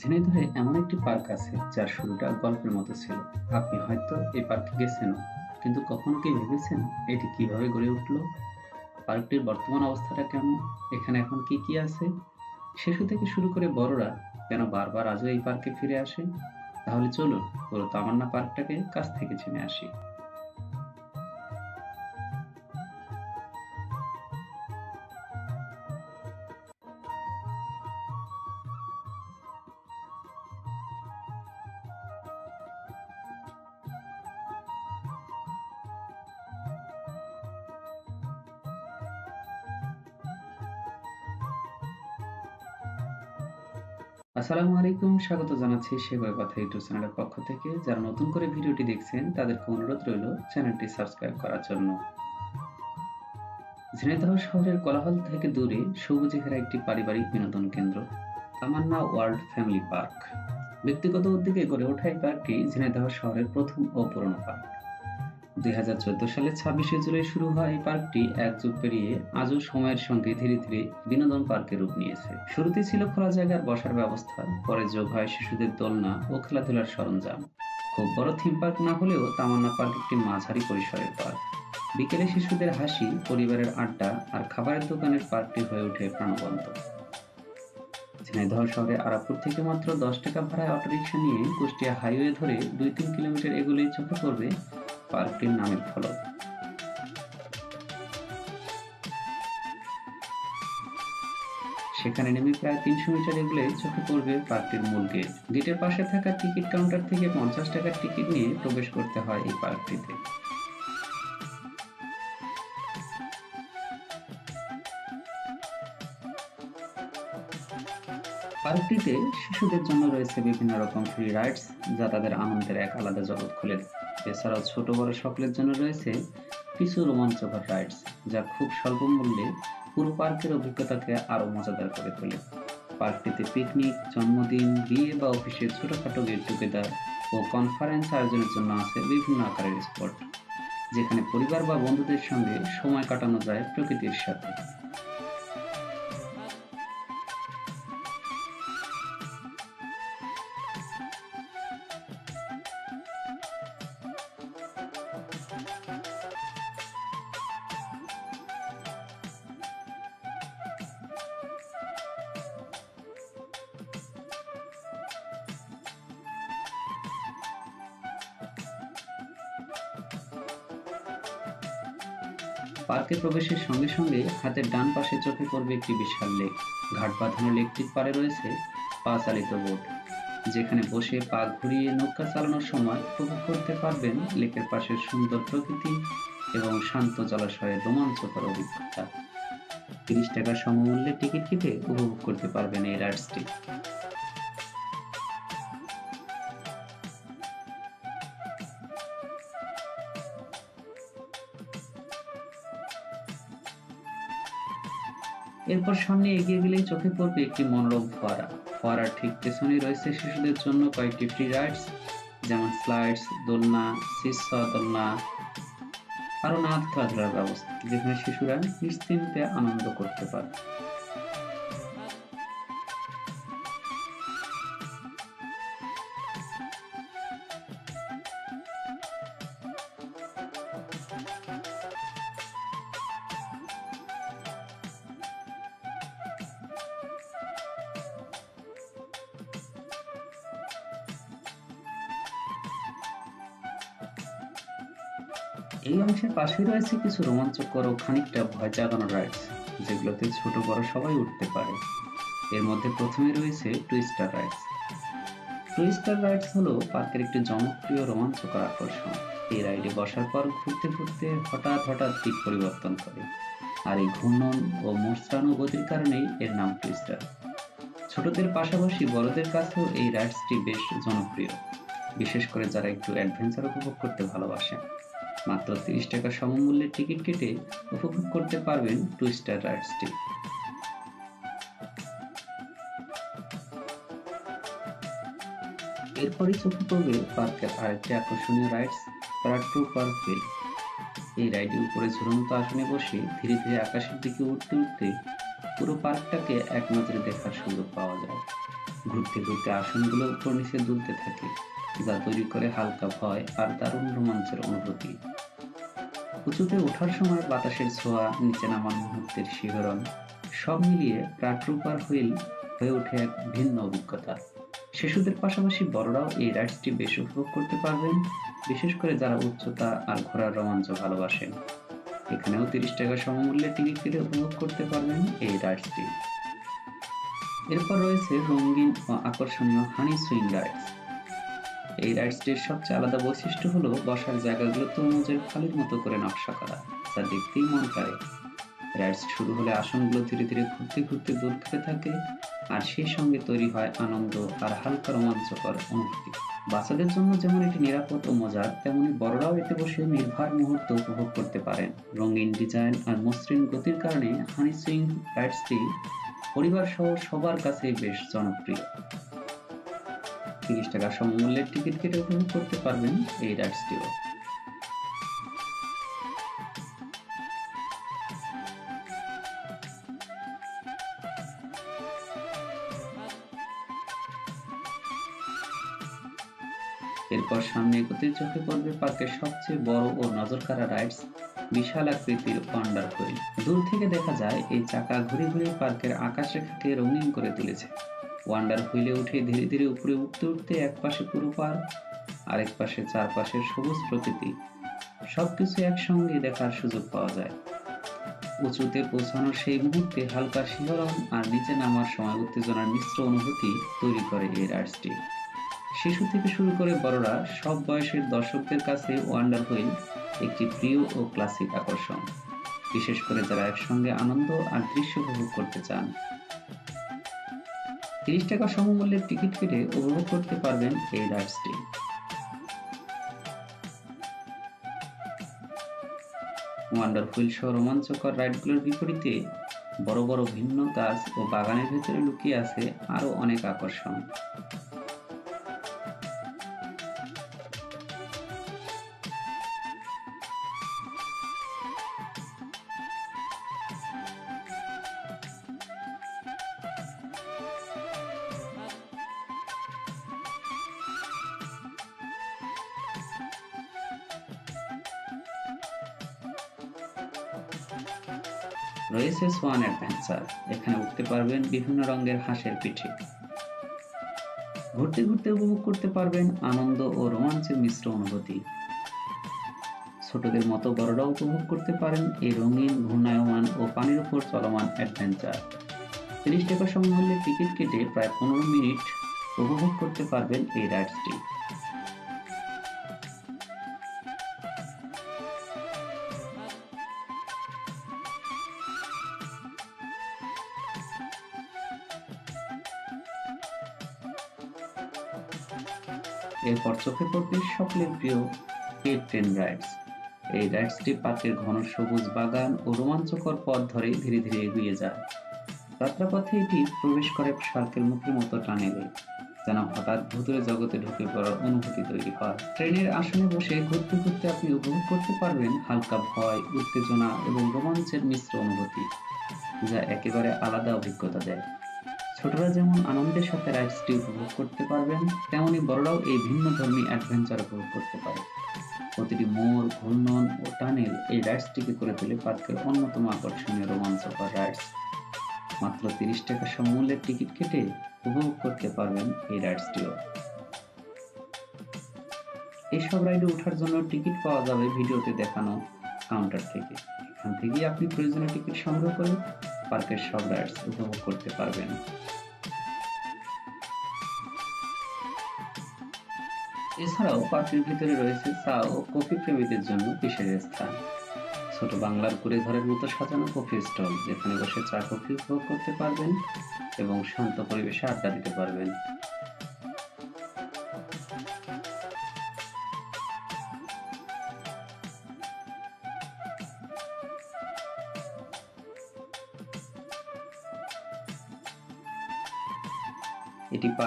ঝিনাইদহে এমন একটি পার্ক আছে যার শুরুটা গল্পের মতো ছিল। আপনি হয়তো এই পার্কে গেছেন কিন্তু কখনো কি ভেবেছেন এটি কীভাবে গড়ে উঠল? পার্কটির বর্তমান অবস্থাটা কেমন? এখানে এখন কি কি আছে? শিশু থেকে শুরু করে বড়রা কেন বারবার আজও এই পার্কে ফিরে আসে? তাহলে চলুন পুরো তামান্না পার্কটাকে কাছ থেকে চিনে আসি। আসসালামু আলাইকুম, স্বাগত জানাচ্ছি সেবার কথা ইউটিউব চ্যানেলের পক্ষ থেকে। যারা নতুন করে ভিডিওটি দেখছেন, তাদেরকে অনুরোধ রইল চ্যানেলটি সাবস্ক্রাইব করার জন্য। ঝিনাইদহ শহরের কোলাহল থেকে দূরে সবুজে ঘেরা একটি পারিবারিক বিনোদন কেন্দ্র, তামান্না ওয়ার্ল্ড ফ্যামিলি পার্ক। ব্যক্তিগত উদ্যোগে গড়ে ওঠা এই পার্কটি ঝিনাইদহ শহরের প্রথম ও পুরনো পার্ক। দুই সালের ছাব্বিশে জুলাই শুরু হওয়া এই পার্কটি এক যুগ পেরিয়ে আজও সময়ের সঙ্গে ধীরে ধীরে বিনোদন পার্কের রূপ নিয়েছে। শুরুতে ছিল খোলা জায়গার বসার ব্যবস্থা, পরে যোগ হয় শিশুদের দোলনা ও খেলাধুলার সরঞ্জাম। খুব বড় থিম পার্ক না হলেও তামান্না পার্ক একটি মাঝারি পরিসরের পার্ক। বিকেলে শিশুদের হাসি, পরিবারের আড্ডা আর খাবারের দোকানের পার্কটি হয়ে ওঠে প্রাণবন্ত। ঝিনাইদহ শহরে আরাপুর থেকে মাত্র দশ টাকা ভাড়ায় অটোরিকশা নিয়ে কুষ্টিয়া হাইওয়ে ধরে দুই তিন কিলোমিটার এগুলেই চোখে পড়বে পার্কটির নামের ফলক। সেখানে নেমে প্রায় তিনশো মিটার এগুলে চোখে পড়বে পার্কটির মূল গেট। গেটের পাশে থাকা টিকিট কাউন্টার থেকে পঞ্চাশ টাকার টিকিট নিয়ে প্রবেশ করতে হয় এই পার্কটিতে। পার্কটিতে শিশুদের জন্য রয়েছে বিভিন্ন রকম ফ্রি রাইডস, যা তাদের আনন্দের এক আলাদা জগৎ খুলে দেয়। এছাড়াও ছোট বড় সকলের জন্য রয়েছে কিছু রোমাঞ্চকর রাইডস যা খুব স্বল্প মূল্যে পুরো পার্কের অভিজ্ঞতাকে আরও মজাদার করে তোলে। পার্কটিতে পিকনিক জন্মদিন, বিয়ে বা অফিসের ছোটখাটো গেট টুগেদার ও কনফারেন্স আয়োজনের জন্য আছে বিভিন্ন আকারের স্পট যেখানে পরিবার বা বন্ধুদের সঙ্গে সময় কাটানো যায় প্রকৃতির সাথে। পার্কে প্রবেশের সঙ্গে সঙ্গে হাতের ডান পাশে চোখে পড়বে একটি বিশাল লেক। ঘাট বাঁধানো লেকটির পারে রয়েছে পা চালিত বোট। যেখানে বসে পা ঘুরিয়ে নৌকা চালানোর সময় উপভোগ করতে পারবেন লেকের পাশের সুন্দর প্রকৃতি এবং শান্ত জলাশয়ের রোমাঞ্চকর অভিজ্ঞতা। তিরিশ টাকা সমমূল্যে টিকিট কেটে উপভোগ করতে পারবেন এই রাইডসটি এরপর সামনে এগিয়ে গেলেই চোখে পড়বে একটি মনোরম ফোয়ারা। ফোয়ারার ঠিক পেছনেই রয়েছে শিশুদের জন্য কয়েকটি ফ্রি রাইডস যেমন স্লাইডস দোলনা শীর্ষ দোলনা, আরও নাচ খেলাধুলার ব্যবস্থা, যেখানে শিশুরা নিশ্চিন্তে আনন্দ করতে পারে। এই অংশের পাশেই রয়েছে কিছু রোমাঞ্চকর ও খানিকটা ভয় জাগানো রাইডস যেগুলোতে ছোট বড় সবাই উঠতে পারে। এর মধ্যে প্রথমে রয়েছে টুইস্টার রাইডস। টুইস্টার রাইডস হলো পার্কের একটি জনপ্রিয় রোমাঞ্চকর আকর্ষণ। এই রাইডে বসার পর ঘুরতে ঘুরতে হঠাৎ হঠাৎ দিক পরিবর্তন করে। আর এই ঘূর্ণন ও মোচড়ানো গতির কারণেই এর নাম টুইস্টার। ছোটদের পাশাপাশি বড়দের কাছেও এই রাইডসটি বেশ জনপ্রিয়। বিশেষ করে যারা একটু অ্যাডভেঞ্চার উপভোগ করতে ভালোবাসেন। মাত্র তিরিশ টাকা সমমূল্যের টিকিট কেটে উপভোগ করতে পারবেন টুইস্টার রাইডসটি। এরপরই চোখে পড়বে পার্কের আরেকটি আকর্ষণীয় রাইডস প্যারাট্রু পার্ক হুইল এই রাইডে উপরে ঝুলন্ত আসনে বসে ধীরে ধীরে আকাশের দিকে উঠতে উঠতে পুরো পার্কটাকে এক দেখার সুযোগ পাওয়া যায়। ঘুরতে ঘুরতে আসনগুলো উপর নিচে দুলতে থাকে, যা তৈরি করে হালকা ভয় আর দারুণ রোমাঞ্চের অনুভূতি। উঁচুতে ওঠার সময় বাতাসের ছোঁয়া, নিচে নামার মুহূর্তের শিহরণ, সব মিলিয়ে প্রাট্রুপার হুইল হয়ে ওঠে এক ভিন্ন অভিজ্ঞতা। শিশুদের পাশাপাশি বড়রাও এই রাইডসটি বেশ উপভোগ করতে পারবেন, বিশেষ করে যারা উচ্চতা আর ঘোরার রোমাঞ্চ ভালোবাসেন। এখানেও তিরিশ টাকা সমমূল্যে টিকিট কেটে উপভোগ করতে পারবেন এই রাইডসটি। এরপর রয়েছে রঙিন ও আকর্ষণীয় হানি সুইং রাইডস। এই রাইডসটির সবচেয়ে আলাদা বৈশিষ্ট্য হলো বসার জায়গাগুলো তরমুজের ফালির মতো করে নকশা করা, যা দেখতেই মন কাড়ে রাইডস শুরু হলে আসনগুলো ধীরে ধীরে ঘুরতে ঘুরতে দূর খেতে থাকে, আর সেই সঙ্গে তৈরি হয় আনন্দ আর হালকা রোমাঞ্চকর অনুভূতি। বাচ্চাদের জন্য যেমন এটি নিরাপদ ও মজার, তেমনি বড়রাও এতে বসে নির্ভর মুহূর্ত উপভোগ করতে পারেন। রঙিন ডিজাইন আর মসৃণ গতির কারণে হানি সুইং রাইডসটি পরিবার সহ সবার কাছে বেশ জনপ্রিয়। তিরিশ টাকা সমমূল্যের টিকিট কেটে উপভোগ করতে পারবেন এই রাইডসটিও এরপর সামনে এগোতে চোখে পড়বে পার্কের সবচেয়ে বড় ও নজরকাড়া রাইডস বিশাল আকৃতির ওয়ান্ডার হুইল দূর থেকে দেখা যায়, এই চাকা ঘুরে ঘুরে পার্কের আকাশ রেখাকে রঙিন করে তুলেছে। ওয়ান্ডার হুইলে উঠে ধীরে ধীরে উপরে উঠতে উঠতে এক পাশে পুরো পার্ক আরেক পাশে চারপাশের সবুজ প্রকৃতি। সবকিছু একসঙ্গে দেখার সুযোগ পাওয়া যায়। উঁচুতে পৌঁছানোর সেই মুহূর্তে হালকা শিহরণ আর নিচে নামার সময় উত্তেজনার মিশ্র অনুভূতি তৈরি করে এই রাইডসটি। শিশু থেকে শুরু করে বড়রা, সব বয়সের দর্শকদের কাছে ওয়ান্ডার হুইল একটি প্রিয় ও ক্লাসিক আকর্ষণ। বিশেষ করে যারা একসঙ্গে আনন্দ আর দৃশ্য উপভোগ করতে চান। তিরিশ টাকা সমমূল্যের টিকিট কেটে উপভোগ করতে পারবেন এই রাইডসটি। ওয়ান্ডারফুল সহ রোমাঞ্চকর রাইডগুলোর বিপরীতে বড় বড় ভিন্ন গাছ ও বাগানের ভেতরে লুকিয়ে আছে আরও অনেক আকর্ষণ। রয়েছে সোয়ান অ্যাডভেঞ্চার এখানে উঠতে পারবেন বিভিন্ন রঙের হাঁসের পিঠে। ঘুরতে ঘুরতে উপভোগ করতে পারবেন আনন্দ ও রোমাঞ্চের মিশ্র অনুভূতি। ছোটদের মতো বড়রাও উপভোগ করতে পারেন এই রঙিন, ঘূর্ণায়মান ও পানির উপর চলমান অ্যাডভেঞ্চার। তিরিশ টাকা সমমূল্যে টিকিট কেটে প্রায় পনেরো মিনিট উপভোগ করতে পারবেন এই রাইডসটি। এরপর চোখে পড়বে সকলের প্রিয় হেড ট্রেন রাইডস এই রাইডসটি পার্কের ঘন সবুজ বাগান ও রোমাঞ্চকর পথ ধরে ধীরে ধীরে এগিয়ে যায়। যাত্রাপথে এটি প্রবেশ করে সার্কেল মুখের মতো টানেলে যেন হঠাৎ ভুতুরে জগতে ঢুকে পড়ার অনুভূতি তৈরি হয়। ট্রেনের আসনে বসে ঘুরতে ঘুরতে আপনি উপভোগ করতে পারবেন হালকা ভয়, উত্তেজনা এবং রোমাঞ্চের মিশ্র অনুভূতি, যা একেবারে আলাদা অভিজ্ঞতা দেয়। ছোটরা যেমন আনন্দের সাথে রাইডসটি উপভোগ করতে পারবেন, তেমনি বড়রাও এই ভিন্ন ধর্মী অ্যাডভেঞ্চার উপভোগ করতে পারে। প্রতিটি মোড়, ঘূর্ণন ও টানেল এই রাইডসটিকে করে তোলে পার্কের অন্যতম আকর্ষণীয় রোমাঞ্চকর রাইডস। মাত্র তিরিশ টাকা সমমূল্যের টিকিট কেটে উপভোগ করতে পারবেন এই রাইডসটিও। এইসব রাইডে ওঠার জন্য টিকিট পাওয়া যাবে ভিডিওতে দেখানো কাউন্টার থেকে। এখান থেকেই আপনি প্রয়োজনীয় টিকিট সংগ্রহ করে পার্কের সব রাইডস উপভোগ করতে পারবেন। এছাড়াও পার্কের ভিতরে রয়েছে চা ও কফি প্রেমীদের জন্য বিশেষ স্থান। ছোট বাংলার কুড়ে ঘরের মতো সাজানো কফি স্টল, যেখানে বসে চা কফি উপভোগ করতে পারবেন এবং শান্ত পরিবেশে আড্ডা দিতে পারবেন।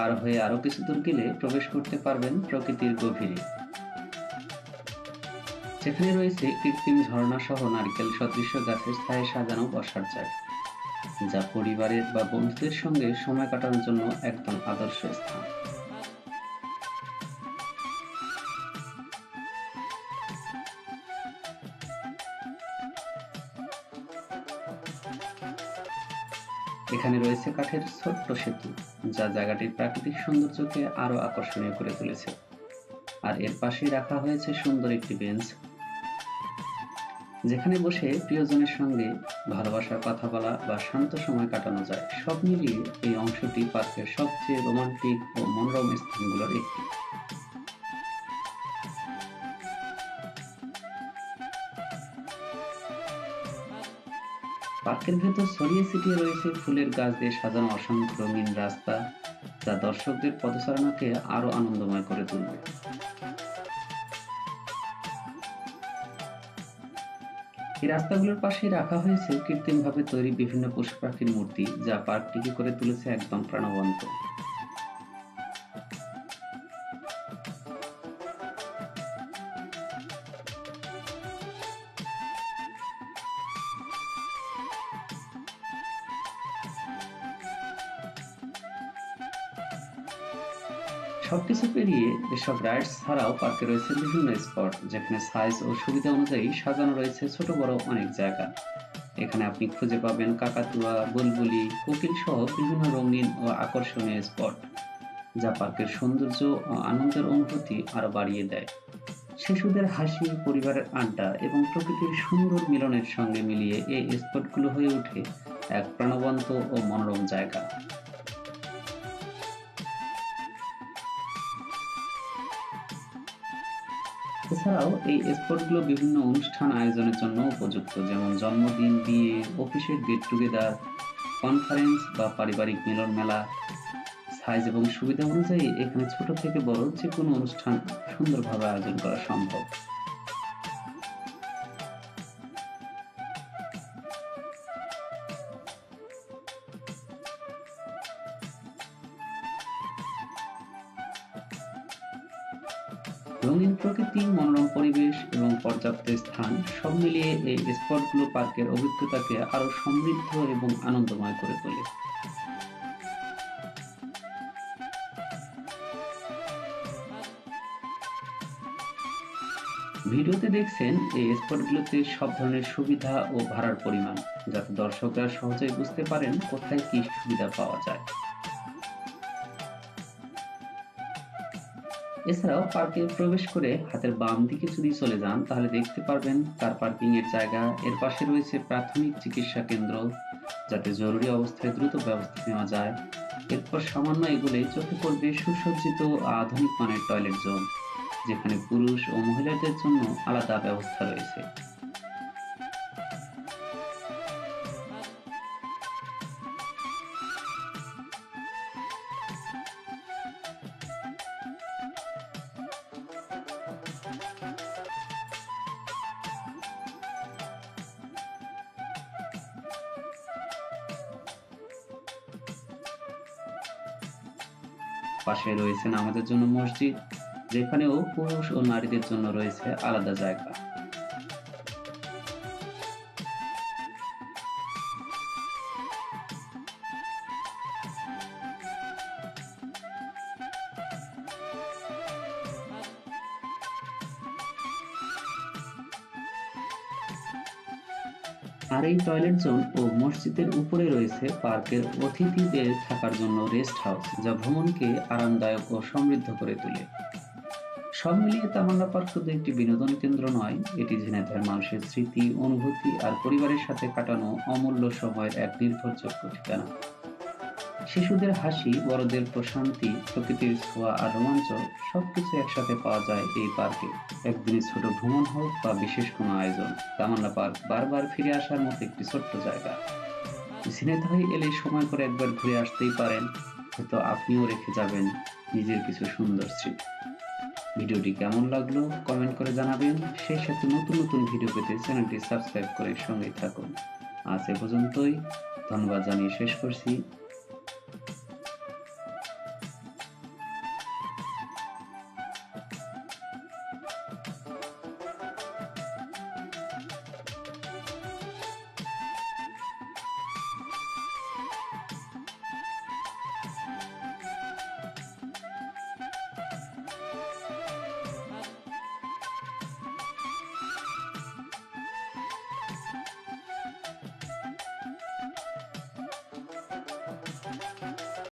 পার হয়ে আরও কিছু দূর গেলে প্রবেশ করতে পারবেন প্রকৃতির গভীরে। যেখানে রয়েছে কৃত্রিম ঝর্ণা সহ নারকেল সদৃশ্য গাছের ছায়ে সাজানো বসার জায়গা, যা পরিবারের বা বন্ধুদের সঙ্গে সময় কাটানোর জন্য একদম আদর্শ স্থান। এখানে রয়েছে কাঠের ছোট্ট সেতু, যা জায়গাটির প্রাকৃতিক সৌন্দর্যকে আরও আকর্ষণীয় করে তুলেছে। আর এর পাশেই রাখা হয়েছে সুন্দর একটি বেঞ্চ। যেখানে বসে প্রিয়জনের সঙ্গে ভালোবাসার কথা বলা বা শান্ত সময় কাটানো যায়, সব মিলিয়ে এই অংশটি পার্কের সবচেয়ে রোমান্টিক ও মনোরম স্থানগুলোর একটি। পার্কের ভেতর ছড়িয়ে ছিটিয়ে রয়েছে ফুলের গাছ দিয়ে সাজানো অসংখ্য রঙিন রাস্তা, যা দর্শকদের পদচারণাকে আরও আনন্দময় করে তুলবে। এই রাস্তাগুলোর পাশে রাখা হয়েছে কৃত্রিমভাবে তৈরি বিভিন্ন পশু পাখির মূর্তি, যা পার্কটিকে করে তুলেছে একদম প্রাণবন্ত। পেরিয়ে এসব রাইডস ছাড়াও পার্কে রয়েছে বিভিন্ন স্পট, যেখানে সাইজ ও সুবিধা অনুযায়ী সাজানো রয়েছে ছোট, বড় অনেক জায়গা। এখানে আপনি খুঁজে পাবেন কাকাতুয়া, বুলবুলি কোকিল সহ বিভিন্ন রঙিন ও আকর্ষণীয় স্পট, যা পার্কের সৌন্দর্য ও আনন্দের অনুভূতি আরও বাড়িয়ে দেয়। শিশুদের হাসি, পরিবারের আড্ডা এবং প্রকৃতির সুন্দর মিলনের সঙ্গে মিলিয়ে এই স্পটগুলো হয়ে ওঠে এক প্রাণবন্ত ও মনোরম জায়গা। এছাড়াও এই স্পটগুলো বিভিন্ন অনুষ্ঠান আয়োজনের জন্য উপযুক্ত, যেমন জন্মদিন, বিয়ে, অফিসের গেট টুগেদার, কনফারেন্স বা পারিবারিক মিলন মেলা, সাইজ এবং সুবিধা অনুযায়ী এখানে ছোট থেকে বড় যে কোনো অনুষ্ঠান সুন্দরভাবে আয়োজন করা সম্ভব। পর্যাপ্ত স্থান, সব মিলিয়ে এই স্পটগুলো পার্কের অভিজ্ঞতাকে আরও সমৃদ্ধ এবং আনন্দময় করে তোলে। ভিডিওতে দেখছেন এই স্পটগুলোতে সব ধরনের সুবিধা ও ভাড়ার পরিমাণ, যাতে দর্শকরা সহজেই বুঝতে পারেন কোথায় কি সুবিধা পাওয়া যায়। এছাড়াও পার্কিং প্রবেশ করে হাতের বাম দিকে যদি চলে যান, তাহলে দেখতে পারবেন কার পার্কিং এর জায়গা। এর পাশে রয়েছে প্রাথমিক চিকিৎসা কেন্দ্র, যাতে জরুরি অবস্থায় দ্রুত ব্যবস্থা নেওয়া যায়। এরপর সামান্য এগুলোই চোখে পড়বে সুসজ্জিত আধুনিক মানের টয়লেট জোন, যেখানে পুরুষ ও মহিলাদের জন্য আলাদা ব্যবস্থা রয়েছে। পাশে রয়েছেন আমাদের জন্য মসজিদ যেখানেও পুরুষ ও নারীদের জন্য রয়েছে আলাদা জায়গা। আর এই টয়লেট জোন ও মসজিদের উপরে রয়েছে পার্কের অতিথিদের থাকার জন্য রেস্ট হাউস, যা ভ্রমণকে আরামদায়ক ও সমৃদ্ধ করে তোলে। সব মিলিয়ে তামান্না পার্ক শুধু একটি বিনোদন কেন্দ্র নয়, এটি ঝিনাইদহের মানুষের স্মৃতি, অনুভূতি আর পরিবারের সাথে কাটানো অমূল্য সময়ের এক নির্ভরযোগ্য ঠিকানা। শিশুদের হাসি, বড়দের প্রশান্তি, প্রকৃতির ছোঁয়া আর রোমাঞ্চ সবকিছু একসাথে পাওয়া যায় এই পার্কে। একদিনের ছোট ভ্রমণ হোক বা বিশেষ কোনো আয়োজন, তামান্না পার্ক বারবার ফিরে আসার মতো একটি ছোট্ট জায়গা। ঝিনাইদহে এলে সময় করে একবার ঘুরে আসতেই পারেন, হয়তো আপনিও রেখে যাবেন নিজের কিছু সুন্দর স্মৃতি। ভিডিওটি কেমন লাগল কমেন্ট করে জানাবেন, সেই সাথে নতুন নতুন ভিডিও পেতে চ্যানেলটি সাবস্ক্রাইব করে সঙ্গে থাকুন। আজ এ পর্যন্তই, ধন্যবাদ জানিয়ে শেষ করছি।